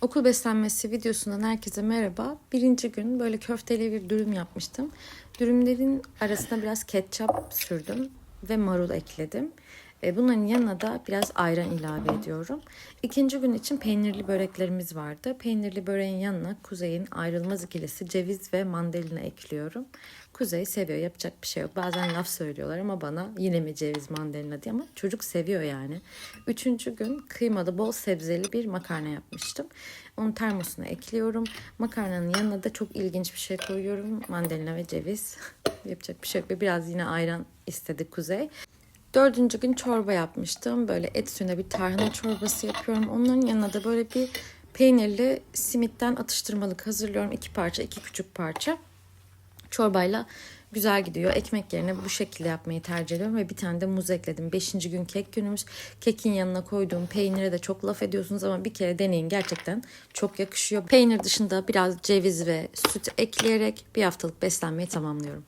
Okul beslenmesi videosundan herkese merhaba. Birinci gün böyle köfteli bir dürüm yapmıştım. Dürümlerin arasına biraz ketçap sürdüm ve marul ekledim. E, Bunların yanına da biraz ayran ilave ediyorum. İkinci gün için peynirli böreklerimiz vardı. Peynirli böreğin yanına Kuzey'in ayrılmaz ikilisi ceviz ve mandalina ekliyorum. Kuzey seviyor yapacak bir şey yok. Bazen laf söylüyorlar ama bana yine mi ceviz mandalina diye ama çocuk seviyor yani. Üçüncü gün kıymalı bol sebzeli bir makarna yapmıştım. Onu termosuna ekliyorum. Makarnanın yanına da çok ilginç bir şey koyuyorum. Mandalina ve ceviz. yapacak bir şey yok. Biraz yine ayran istedi Kuzey. Dördüncü gün çorba yapmıştım. Böyle et suyuna bir tarhana çorbası yapıyorum. Onların yanına da böyle bir peynirli simitten atıştırmalık hazırlıyorum. İki parça, iki küçük parça. Çorbayla güzel gidiyor. Ekmek yerine bu şekilde yapmayı tercih ediyorum ve bir tane de muz ekledim. Beşinci gün kek günümüz. Kekin yanına koyduğum peynire de çok laf ediyorsunuz ama bir kere deneyin gerçekten çok yakışıyor. Peynir dışında biraz ceviz ve süt ekleyerek bir haftalık beslenmeyi tamamlıyorum.